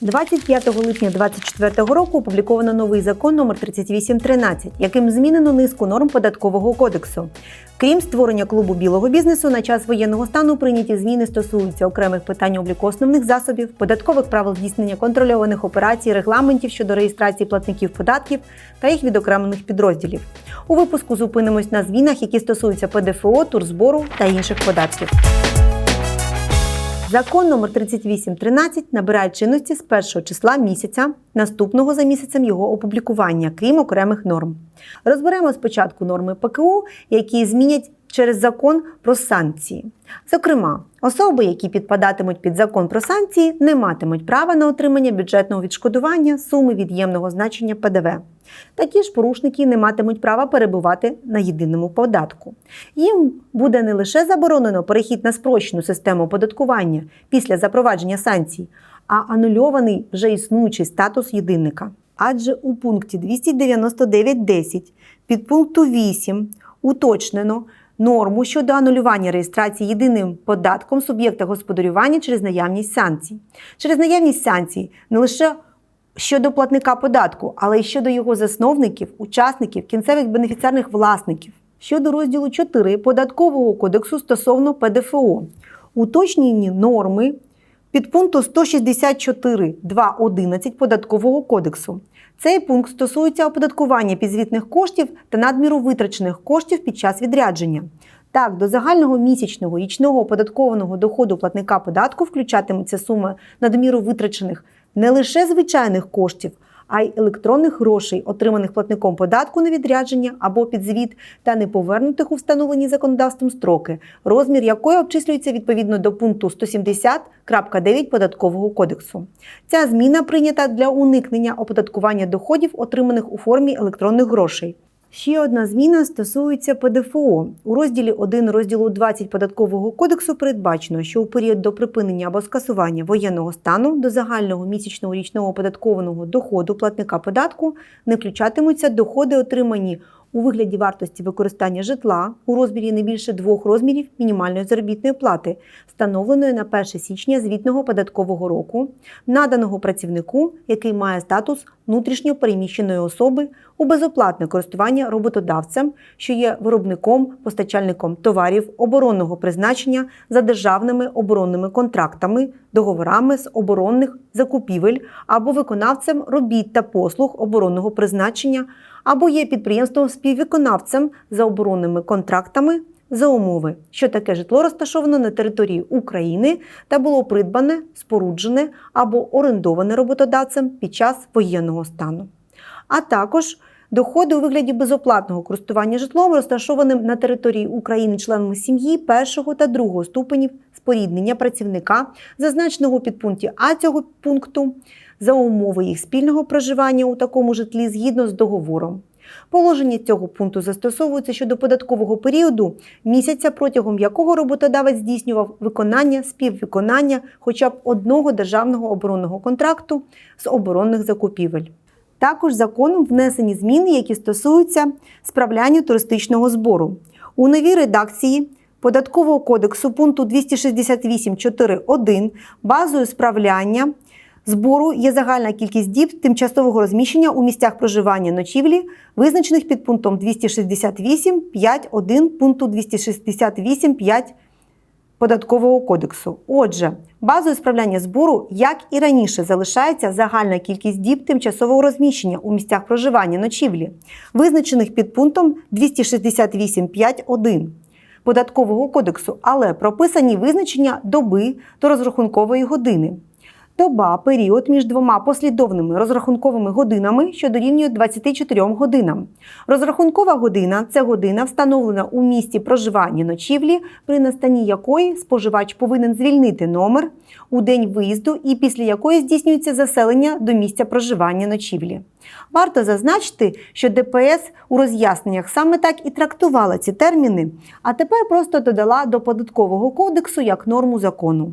25 липня 2024 року опубліковано новий закон номер 3813, яким змінено низку норм податкового кодексу. Крім створення клубу білого бізнесу, на час воєнного стану прийняті зміни стосуються окремих питань обліку основних засобів, податкових правил здійснення контрольованих операцій, регламентів щодо реєстрації платників податків та їх відокремлених підрозділів. У випуску зупинимось на змінах, які стосуються ПДФО, турзбору та інших податків. Закон номер 3813 набирає чинності з першого числа місяця, наступного за місяцем його опублікування, крім окремих норм. Розберемо спочатку норми ПКУ, які змінять через закон про санкції. Зокрема, особи, які підпадатимуть під закон про санкції, не матимуть права на отримання бюджетного відшкодування суми від'ємного значення ПДВ. Такі ж порушники не матимуть права перебувати на єдиному податку. Їм буде не лише заборонено перехід на спрощену систему оподаткування після запровадження санкцій, а анульований вже існуючий статус єдинника. Адже у пункті 299.10 підпункту 8 уточнено норму щодо анулювання реєстрації єдиним податком суб'єкта господарювання через наявність санкцій. Через наявність санкцій не лише щодо платника податку, але й щодо його засновників, учасників, кінцевих бенефіціарних власників. Щодо розділу 4 податкового кодексу стосовно ПДФО, уточнені норми підпункту 164.2.11 податкового кодексу. Цей пункт стосується оподаткування підзвітних коштів та надміру витрачених коштів під час відрядження. Так, до загального місячного річного оподаткованого доходу платника податку включатиметься сума надміру витрачених не лише звичайних коштів, а й електронних грошей, отриманих платником податку на відрядження або підзвіт та не повернутих у встановлені законодавством строки, розмір якої обчислюється відповідно до пункту 170.9 податкового кодексу. Ця зміна прийнята для уникнення оподаткування доходів, отриманих у формі електронних грошей. Ще одна зміна стосується ПДФО. У розділі 1 розділу 20 податкового кодексу передбачено, що у період до припинення або скасування воєнного стану до загального місячного річного оподаткованого доходу платника податку не включатимуться доходи, отримані у вигляді вартості використання житла у розмірі не більше двох розмірів мінімальної заробітної плати, встановленої на 1 січня звітного податкового року, наданого працівнику, який має статус внутрішньо переміщеної особи у безоплатне користування роботодавцем, що є виробником, постачальником товарів оборонного призначення за державними оборонними контрактами, договорами з оборонних закупівель або виконавцем робіт та послуг оборонного призначення, або є підприємством співвиконавцем за оборонними контрактами. За умови, що таке житло розташовано на території України та було придбане, споруджене або орендоване роботодавцем під час воєнного стану, а також доходи у вигляді безоплатного користування житлом, розташованим на території України членами сім'ї першого та другого ступенів споріднення працівника, зазначеного у підпункті А цього пункту, за умови їх спільного проживання у такому житлі згідно з договором. Положення цього пункту застосовуються щодо податкового періоду місяця, протягом якого роботодавець здійснював виконання співвиконання хоча б одного державного оборонного контракту з оборонних закупівель. Також законом внесені зміни, які стосуються справляння туристичного збору. У новій редакції Податкового кодексу пункту 268.4.1 базою справляння збору є загальна кількість діб тимчасового розміщення у місцях проживання ночівлі, визначених під пунктом 268.5.1 пункту 268.5 Податкового кодексу. Отже, базою справляння збору, як і раніше, залишається загальна кількість діб тимчасового розміщення у місцях проживання ночівлі, визначених під пунктом 268.5.1 Податкового кодексу, але прописані визначення доби до розрахункової години. Доба період між двома послідовними розрахунковими годинами, що дорівнює 24 годинам. Розрахункова година це година, встановлена у місті проживання ночівлі, при настанні якої споживач повинен звільнити номер у день виїзду і після якої здійснюється заселення до місця проживання ночівлі. Варто зазначити, що ДПС у роз'ясненнях саме так і трактувала ці терміни, а тепер просто додала до податкового кодексу як норму закону.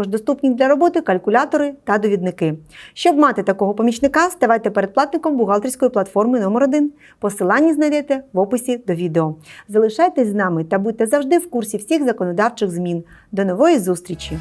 також доступні для роботи калькулятори та довідники. Щоб мати такого помічника, ставайте передплатником бухгалтерської платформи номер 1 Посилання знайдете в описі до відео. Залишайтесь з нами та будьте завжди в курсі всіх законодавчих змін. До нової зустрічі!